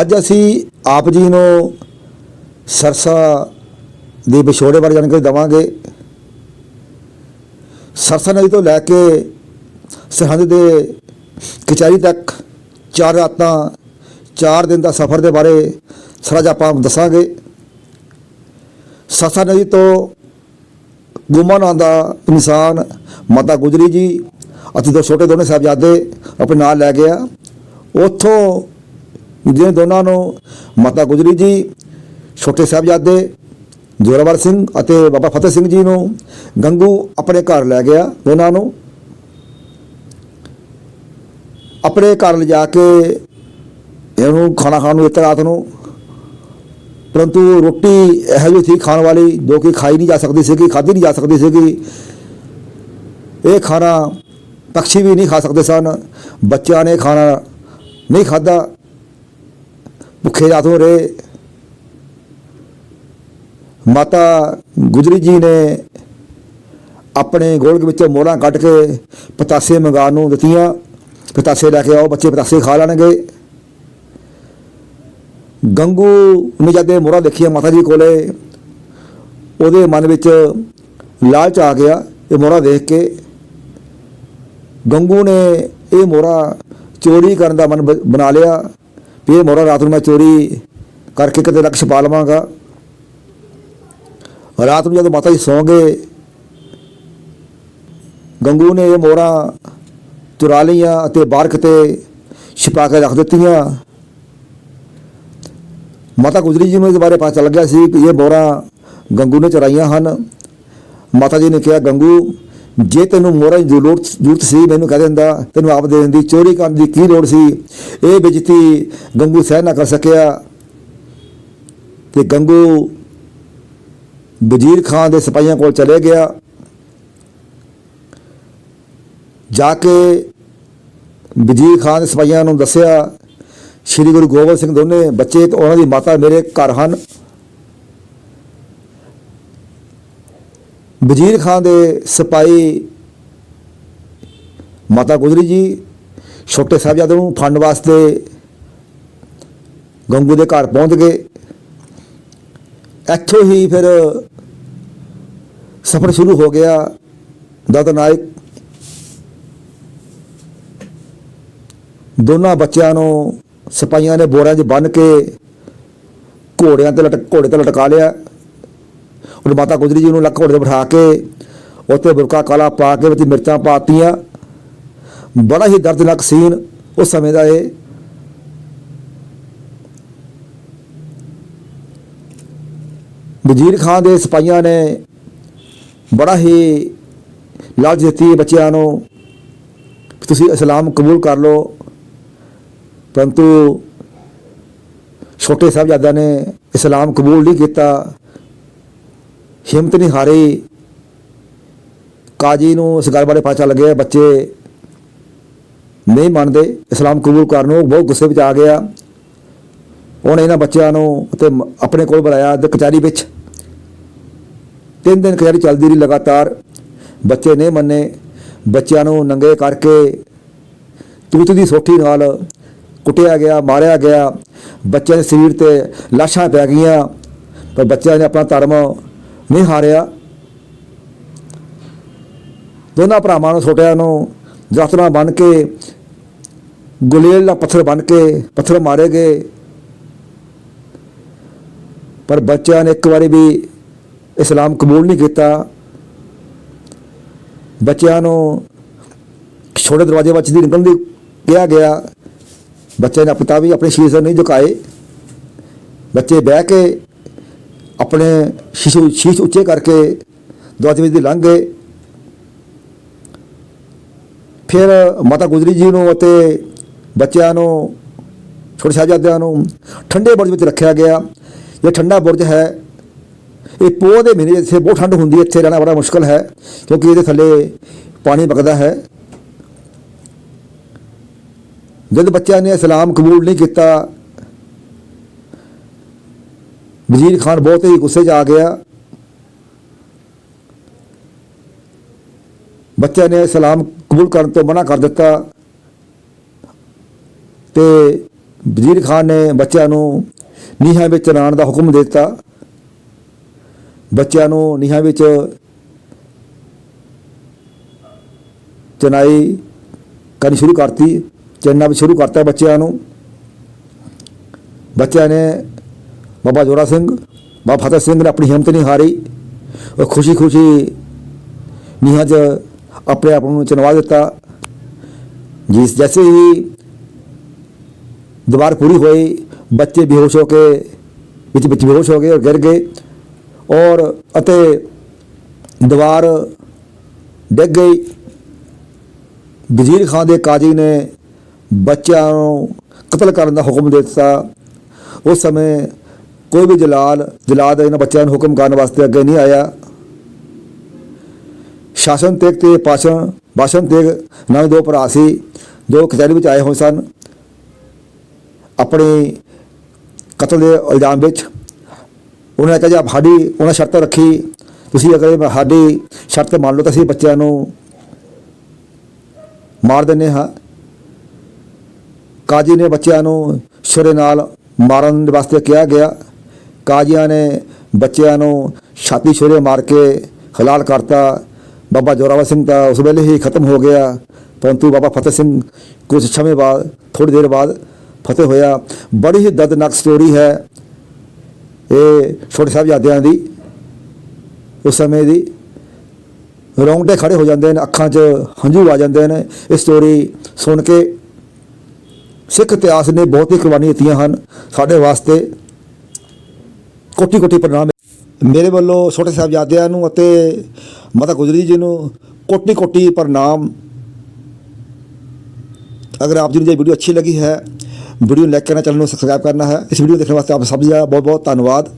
ਅੱਜ ਅਸੀਂ ਆਪ ਜੀ ਨੂੰ ਸਰਸਾ ਦੇ ਵਿਛੋੜੇ ਬਾਰੇ ਜਾਣਕਾਰੀ ਦੇਵਾਂਗੇ। ਸਰਸਾ ਨਦੀ ਤੋਂ ਲੈ ਕੇ ਸਰਹੰਦ ਦੇ ਕਚਹਿਰੀ ਤੱਕ ਚਾਰ ਰਾਤਾਂ, ਚਾਰ ਦਿਨ ਦਾ ਸਫ਼ਰ ਦੇ ਬਾਰੇ ਸਾਰਾ ਜਿਹਾ ਆਪਾਂ ਦੱਸਾਂਗੇ। ਸਰਸਾ ਨਦੀ ਤੋਂ ਗੁਮਾ ਨਾਂ ਦਾ ਇਨਸਾਨ ਮਾਤਾ ਗੁਜਰੀ ਜੀ ਅਤੇ ਦੋ ਛੋਟੇ ਦੋਨੇ ਸਾਹਿਬਜ਼ਾਦੇ ਆਪਣੇ ਨਾਲ ਲੈ ਗਿਆ। ਉੱਥੋਂ ਜਿਹਨੇ ਦੋਨਾਂ ਨੂੰ ਮਾਤਾ ਗੁਜਰੀ ਜੀ, ਛੋਟੇ ਸਾਹਿਬਜ਼ਾਦੇ ਜ਼ੋਰਾਵਰ ਸਿੰਘ ਅਤੇ ਬਾਬਾ ਫਤਿਹ ਸਿੰਘ ਜੀ ਨੂੰ ਗੰਗੂ ਆਪਣੇ ਘਰ ਲੈ ਗਿਆ ਦੋਨਾਂ ਨੂੰ ਆਪਣੇ ਘਰ ਲਿਜਾ ਕੇ ਇਹਨੂੰ ਖਾਣਾ ਖਾਣ ਨੂੰ ਇੱਕ ਰਾਤ ਨੂੰ। ਪਰੰਤੂ ਰੋਟੀ ਇਹੋ ਜਿਹੀ ਸੀ ਖਾਣ ਵਾਲੀ ਜੋ ਕਿ ਖਾਈ ਨਹੀਂ ਜਾ ਸਕਦੀ ਸੀਗੀ, ਖਾਧੀ ਨਹੀਂ ਜਾ ਸਕਦੀ ਸੀਗੀ। ਇਹ ਖਾਣਾ ਪੰਛੀ ਵੀ ਨਹੀਂ ਖਾ ਸਕਦੇ ਸਨ, ਬੱਚਿਆਂ ਨੇ ਖਾਣਾ ਨਹੀਂ ਖਾਧਾ। ਭੁੱਖੇ ਰਾਤ ਹੋ ਰਹੇ। ਮਾਤਾ ਗੁਜਰੀ ਜੀ ਨੇ ਆਪਣੇ ਗੋਲਕ ਵਿੱਚੋਂ ਮੋਹਰਾਂ ਕੱਢ ਕੇ ਪਤਾਸੇ ਮੰਗਾਉਣ ਨੂੰ ਦਿੱਤੀਆਂ। ਪਤਾਸੇ ਲੈ ਕੇ ਆਓ, ਬੱਚੇ ਪਤਾਸੇ ਖਾ ਲੈਣਗੇ। ਗੰਗੂ ਨੇ ਜਦ ਮੋਹਰਾਂ ਦੇਖੀਆਂ ਮਾਤਾ ਜੀ ਕੋਲੇ, ਉਹਦੇ ਮਨ ਵਿੱਚ ਲਾਲਚ ਆ ਗਿਆ ਇਹ ਮੋਹਰਾਂ ਦੇਖ ਕੇ। ਗੰਗੂ ਨੇ ਇਹ ਮੋਹਰਾ ਚੋਰੀ ਕਰਨ ਦਾ ਮਨ ਬ- ਬਣਾ ਲਿਆ। ਵੀ ਇਹ ਮੋਹਰਾ ਰਾਤ ਨੂੰ ਮੈਂ ਚੋਰੀ ਕਰਕੇ ਕਿਤੇ ਲੱਕ ਪਾ ਲਵਾਂਗਾ। ਰਾਤ ਨੂੰ ਜਦੋਂ ਮਾਤਾ ਜੀ ਸੌਂ ਗਏ ਗੰਗੂ ਨੇ ਇਹ ਮੋਹਰਾ ਚੁਰਾ ਲਈਆਂ ਅਤੇ ਬਾਹਰ ਕਿਤੇ ਛਿਪਾ ਕੇ ਰੱਖ ਦਿੱਤੀਆਂ। ਮਾਤਾ ਗੁਜਰੀ ਜੀ ਨੂੰ ਇਸ ਬਾਰੇ ਪਤਾ ਚੱਲ ਗਿਆ ਸੀ ਕਿ ਇਹ ਮੋਹਰਾਂ ਗੰਗੂ ਨੇ ਚੁਰਾਈਆਂ ਹਨ। ਮਾਤਾ ਜੀ ਨੇ ਕਿਹਾ, ਗੰਗੂ ਜੇ ਤੈਨੂੰ ਮੋਹਰਾਂ ਦੀ ਜ਼ਰੂਰਤ ਜ਼ਰੂਰਤ ਸੀ, ਮੈਨੂੰ ਕਹਿ ਦਿੰਦਾ, ਤੈਨੂੰ ਆਪ ਦੇ ਦਿੰਦੀ, ਚੋਰੀ ਕਰਨ ਦੀ ਕੀ ਲੋੜ ਸੀ? ਇਹ ਬੇਇੱਜ਼ਤੀ ਗੰਗੂ ਸਹਿ ਨਾ ਕਰ ਸਕਿਆ। ਤੇ ਗੰਗੂ ਵਜ਼ੀਰ ਖਾਨ ਦੇ ਸਿਪਾਹੀਆਂ ਕੋਲ ਚਲੇ ਗਿਆ। ਜਾ ਕੇ ਵਜ਼ੀਰ ਖਾਨ ਦੇ ਸਿਪਾਹੀਆਂ ਨੂੰ ਦੱਸਿਆ, ਸ਼੍ਰੀ ਗੁਰੂ ਗੋਬਿੰਦ ਸਿੰਘ ਦੋਨੇ ਬੱਚੇ ਤੇ ਉਹਨਾਂ ਦੀ ਮਾਤਾ ਮੇਰੇ ਘਰ ਹਨ। ਵਜ਼ੀਰ ਖਾਨ ਦੇ ਸਿਪਾਹੀ ਮਾਤਾ ਗੁਜਰੀ ਜੀ, ਛੋਟੇ ਸਾਹਿਬਜ਼ਾਦੇ ਨੂੰ ਫੰਡ ਵਾਸਤੇ ਗੰਗੂ ਦੇ ਘਰ ਪਹੁੰਚ ਗਏ। ਇੱਥੋਂ ਹੀ ਫਿਰ ਸਫ਼ਰ ਸ਼ੁਰੂ ਹੋ ਗਿਆ। ਦਤ ਨਾਇਕ ਦੋਨਾਂ ਬੱਚਿਆਂ ਨੂੰ ਸਿਪਾਹੀਆਂ ਨੇ ਬੋਰਾਂ 'ਚ ਬੰਨ੍ਹ ਕੇ ਘੋੜਿਆਂ ਤੇ ਲਟਕ ਘੋੜੇ ਤੇ ਲਟਕਾ ਲਿਆ। ਉਹ ਮਾਤਾ ਗੁਜਰੀ ਜੀ ਨੂੰ ਲੱਕ ਘੋੜੇ ਤੇ ਬਿਠਾ ਕੇ ਉੱਤੇ ਬੁਰਕਾ ਕਾਲਾ ਪਾ ਕੇ ਵਿੱਚ ਮਿਰਚਾਂ ਪਾਤੀਆਂ। ਬੜਾ ਹੀ ਦਰਦਨਾਕ ਸੀਨ ਉਸ ਸਮੇਂ ਦਾ ਇਹ। ਵਜ਼ੀਰ ਖਾਨ ਦੇ ਸਿਪਾਹੀਆਂ ਨੇ ਬੜਾ ਹੀ ਲਾਲਚ ਦਿੱਤੀ ਬੱਚਿਆਂ ਨੂੰ ਤੁਸੀਂ ਇਸਲਾਮ ਕਬੂਲ ਕਰ ਲਓ। ਪਰੰਤੂ ਛੋਟੇ ਸਾਹਿਬਜ਼ਾਦਿਆਂ ਨੇ ਇਸਲਾਮ ਕਬੂਲ ਨਹੀਂ ਕੀਤਾ। ਹਿੰਮਤ ਨਹੀਂ ਹਾਰੀ। ਕਾਜੀ ਨੂੰ ਇਸ ਗੱਲ ਬਾਰੇ ਪਤਾ ਚੱਲ ਗਿਆ, ਬੱਚੇ ਨਹੀਂ ਮੰਨਦੇ। ਇਸਲਾਮ ਕਬੂਲ ਕਰਨ ਨੂੰ ਉਹ ਬਹੁਤ ਗੁੱਸੇ ਵਿੱਚ ਆ ਗਿਆ। ਉਹਨੇ ਇਹਨਾਂ ਬੱਚਿਆਂ ਨੂੰ ਤੇ ਆਪਣੇ ਕੋਲ ਬੁਲਾਇਆ ਤੇ ਕਚਹਿਰੀ ਵਿੱਚ। ਤਿੰਨ ਦਿਨ ਕਚਹਿਰੀ ਚੱਲਦੀ ਰਹੀ ਲਗਾਤਾਰ। ਬੱਚੇ ਨਹੀਂ ਮੰਨੇ। ਬੱਚਿਆਂ ਨੂੰ ਨੰਗੇ ਕਰਕੇ ਤੂਤ ਦੀ ਸੋਠੀ ਨਾਲ ਕੁੱਟਿਆ ਗਿਆ, ਮਾਰਿਆ ਗਿਆ। ਬੱਚਿਆਂ ਦੇ ਸਰੀਰ ਤੇ ਲਾਸ਼ਾਂ ਪੈ ਗਈਆਂ। ਪਰ ਬੱਚਿਆਂ ਨੇ ਆਪਣਾ ਧਰਮ ਨਹੀਂ ਹਾਰਿਆ। ਦੋਨਾਂ ਭਰਾਵਾਂ ਨੂੰ, ਛੋਟਿਆਂ ਨੂੰ ਦਰਖਤ ਨਾਲ ਬੰਨ੍ਹ ਕੇ, ਗੁਲੇਲ ਦਾ ਪੱਥਰ ਬੰਨ੍ਹ ਕੇ, ਪੱਥਰ ਮਾਰੇ ਗਏ। ਪਰ ਬੱਚਿਆਂ ਨੇ ਇੱਕ ਵਾਰੀ ਵੀ ਇਸਲਾਮ ਕਬੂਲ ਨਹੀਂ ਕੀਤਾ। ਬੱਚਿਆਂ ਨੂੰ ਛੋਟੇ ਦਰਵਾਜ਼ੇ ਵਿੱਚ ਦੀ ਨਿਕਲਣ ਦੀ ਕਿਹਾ ਗਿਆ, ਬੱਚੇ ਨੇ ਪਿਤਾ ਵੀ ਆਪਣੇ ਸ਼ੀਸ਼ ਨਹੀਂ ਝੁਕਾਏ। ਬੱਚੇ ਬਹਿ ਕੇ ਆਪਣੇ ਸ਼ੀਸ਼ ਸ਼ੀਸ਼ ਉੱਚੇ ਕਰਕੇ ਦਰਵਾਜ਼ੇ ਵਿੱਚ ਦੀ ਲੰਘ ਗਏ। ਫਿਰ ਮਾਤਾ ਗੁਜਰੀ ਜੀ ਨੂੰ ਅਤੇ ਬੱਚਿਆਂ ਨੂੰ, ਛੋਟੇ ਸਾਹਿਬਜ਼ਾਦਿਆਂ ਨੂੰ ਠੰਡੇ ਬੁਰਜ ਵਿੱਚ ਰੱਖਿਆ ਗਿਆ। ਇਹ ਠੰਡਾ ਬੁਰਜ ਹੈ। ਇਹ ਪੋਹ ਦੇ ਮਹੀਨੇ ਇੱਥੇ ਬਹੁਤ ਠੰਡ ਹੁੰਦੀ ਹੈ, ਇੱਥੇ ਰਹਿਣਾ ਬੜਾ ਮੁਸ਼ਕਲ ਹੈ, ਕਿਉਂਕਿ ਇਹਦੇ ਥੱਲੇ ਪਾਣੀ ਵਗਦਾ ਹੈ। ਜਦ ਬੱਚਿਆਂ ਨੇ ਇਸਲਾਮ ਕਬੂਲ ਨਹੀਂ ਕੀਤਾ ਵਜ਼ੀਰ ਖਾਨ ਬਹੁਤ ਹੀ ਗੁੱਸੇ 'ਚ ਆ ਗਿਆ। ਬੱਚਿਆਂ ਨੇ ਸਲਾਮ ਕਬੂਲ ਕਰਨ ਤੋਂ ਮਨਾ ਕਰ ਦਿੱਤਾ। ਤੇ ਵਜ਼ੀਰ ਖਾਨ ਨੇ ਬੱਚਿਆਂ ਨੂੰ ਨੀਹਾਂ ਵਿੱਚ ਚਰਾਉਣ ਦਾ ਹੁਕਮ ਦੇ ਦਿੱਤਾ। ਬੱਚਿਆਂ ਨੂੰ ਨੀਹਾਂ ਵਿੱਚ ਚਨਾਈ ਕਰਨੀ ਸ਼ੁਰੂ ਕਰਤੀ। ਚੰਨਾ ਵੀ ਸ਼ੁਰੂ ਕਰਤਾ ਬੱਚਿਆਂ ਨੂੰ। ਬੱਚਿਆਂ ਨੇ ਬਾਬਾ ਜੋਰਾ ਸਿੰਘ, ਬਾਬਾ ਫਤਿਹ ਸਿੰਘ ਨੇ ਆਪਣੀ ਹਿੰਮਤ ਨਹੀਂ ਹਾਰੀ। ਉਹ ਖੁਸ਼ੀ ਖੁਸ਼ੀ ਨੀਹਾਂ 'ਚ ਆਪਣੇ ਆਪ ਨੂੰ ਚਨਵਾ ਦਿੱਤਾ। ਜਿਸ ਜੈਸੇ ਹੀ ਦੀਵਾਰ ਪੂਰੀ ਹੋਈ, ਬੱਚੇ ਬੇਹੋਸ਼ ਹੋ ਕੇ ਵਿੱਚ ਵਿੱਚ ਬੇਹੋਸ਼ ਹੋ ਗਏ ਔਰ ਗਿਰ ਗਏ। ਔਰ ਅਤੇ ਦੀਵਾਰ ਡਿੱਗ ਗਈ। ਵਜ਼ੀਰ ਖਾਨ ਦੇ ਕਾਜੀ ਨੇ ਬੱਚਿਆਂ ਨੂੰ ਕਤਲ ਕਰਨ ਦਾ ਹੁਕਮ ਦੇ ਦਿੱਤਾ। ਉਸ ਸਮੇਂ ਕੋਈ ਵੀ ਜਲਾਲ, ਜਲਾਦ ਇਹਨਾਂ ਬੱਚਿਆਂ ਨੂੰ ਹੁਕਮ ਕਰਨ ਵਾਸਤੇ ਅੱਗੇ ਨਹੀਂ ਆਇਆ। ਸ਼ਾਸਨ ਤੇਗ ਤੇ ਪਾਸ਼ਣ ਭਾਸ਼ਣ ਤੇਗ ਨਾਮੇ ਦੋ ਭਰਾ ਸੀ, ਦੋ ਕਚਹਿਰੀ ਵਿੱਚ ਆਏ ਹੋਏ ਸਨ। ਆਪਣੇ ਕਤਲ ਦੇ ਇਲਜ਼ਾਮ ਵਿੱਚ ਉਹਨਾਂ ਨੇ ਕਿਹਾ, ਜੀ ਸਾਡੀ ਉਹਨਾਂ ਸ਼ਰਤ ਰੱਖੀ, ਤੁਸੀਂ ਅਗਰ ਸਾਡੀ ਸ਼ਰਤ ਮੰਨ ਲਓ ਤਾਂ ਅਸੀਂ ਬੱਚਿਆਂ ਨੂੰ ਮਾਰ ਦਿੰਦੇ ਹਾਂ। ਕਾਜੀ ਨੇ ਬੱਚਿਆਂ ਨੂੰ ਛੁਰੇ ਨਾਲ ਮਾਰਨ ਦੇ ਵਾਸਤੇ ਕਿਹਾ ਗਿਆ। ਕਾਜੀਆਂ ਨੇ ਬੱਚਿਆਂ ਨੂੰ ਛਾਤੀ ਛੁਰੇ ਮਾਰ ਕੇ ਹਲਾਲ ਕਰਤਾ। ਬਾਬਾ ਜੋਰਾਵਰ ਸਿੰਘ ਤਾਂ ਉਸ ਵੇਲੇ ਹੀ ਖਤਮ ਹੋ ਗਿਆ। ਪਰੰਤੂ ਬਾਬਾ ਫਤਿਹ ਸਿੰਘ ਕੁਝ ਸਮੇਂ ਬਾਅਦ ਥੋੜੀ ਦੇਰ ਬਾਅਦ ਫਤਿਹ ਹੋਇਆ। ਬੜੀ ਹੀ ਦਰਦਨਾਕ ਸਟੋਰੀ ਹੈ ਇਹ ਛੋਟੇ ਸਾਹਿਬਜ਼ਾਦਿਆਂ ਦੀ। ਉਸ ਸਮੇਂ ਦੀ ਰੌਂਗਟੇ ਖੜੇ ਹੋ ਜਾਂਦੇ ਨੇ, ਅੱਖਾਂ 'ਚ ਹੰਝੂ ਆ ਜਾਂਦੇ ਨੇ। ਇਹ ਸਟੋਰੀ ਸੁਣ ਕੇ ਸਿੱਖ ਇਤਿਹਾਸ ਨੇ ਬਹੁਤ ਹੀ ਕੁਰਬਾਨੀਆਂ ਦਿੱਤੀਆਂ ਹਨ। ਸਾਡੇ ਵਾਸਤੇ ਕੋਟੀ ਕੋਟੀ ਪ੍ਰਣਾਮ। ਮੇਰੇ ਵੱਲੋਂ ਛੋਟੇ ਸਾਹਿਬਜ਼ਾਦਿਆਂ ਨੂੰ ਅਤੇ ਮਾਤਾ ਗੁਜਰੀ ਜੀ ਨੂੰ ਕੋਟੀ ਕੋਟੀ ਪ੍ਰਣਾਮ। ਅਗਰ ਆਪ ਜੀ ਨੂੰ ਇਹ ਵੀਡੀਓ ਅੱਛੀ ਲੱਗੀ ਹੈ, ਵੀਡੀਓ ਲਾਈਕ ਕਰਨਾ, ਚੈਨਲ ਨੂੰ ਸਬਸਕ੍ਰਾਈਬ ਕਰਨਾ ਹੈ। ਇਸ ਵੀਡੀਓ ਦੇਖਣ ਵਾਸਤੇ ਆਪ ਸਭ ਦਾ ਬਹੁਤ ਬਹੁਤ ਧੰਨਵਾਦ।